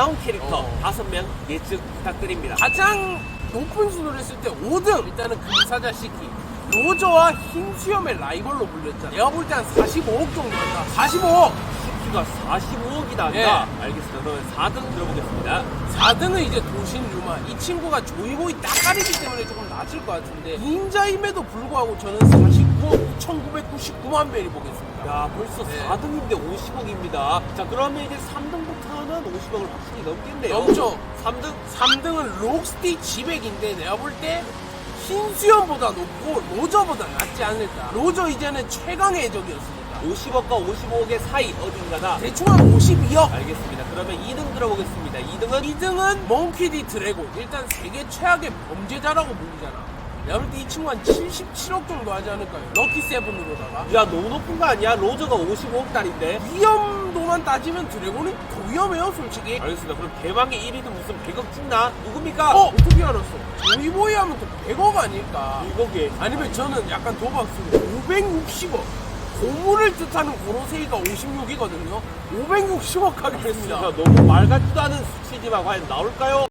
나온 캐릭터 어. 다섯 명 예측 부탁드립니다. 가장 높은 순위를 했을 때 5등 일단은 금사자 시키 로저와 흰수염의 라이벌로 불렸잖아 내가 볼 때 한 45억 정도 한다 45억 시키가 45억이나 한다. 예. 알겠습니다. 그러면 4등 들어보겠습니다. 4등은 이제 도신 유마 이 친구가 조이보이 따까리기 때문에 조금 낮을 것 같은데 닌자임에도 불구하고 저는 49억 999만 배를 보겠습니다 야 벌써 네. 4등인데 50억입니다. 자 그러면 이제 3등부터는 50억을 확실히 넘겠네요. 넘죠. 3등 3등은 록스티 지백인데 내가 볼때 흰수염보다 높고 로저보다 낫지 않을까 로저 이제는 최강의 해적이었으니까 50억과 55억의 사이 어딘가다. 대충 한 52억 알겠습니다. 그러면 2등 들어보겠습니다. 2등은 2등은 몽키디 드래곤 일단 세계 최악의 범죄자라고 불리잖아 내가 볼 때 이 친구 한 77억 정도 하지 않을까요 럭키 세븐으로다가 야 너무 높은 거 아니야? 로저가 55억 달인데. 위험도만 따지면 드래곤이 더 위험해요 솔직히 알겠습니다. 그럼 대망의 1위는 무슨 100억 찍나? 누굽니까? 어? 어떻게 알았어 조이보이 하면 또 100억 아닐까 1억에. 아니면 저는 약간 도박수로 560억 고물을 뜻하는 고로세이가 56이거든요 560억 하겠습니다 너무 말 같지도 않은 수치지만 과연 나올까요?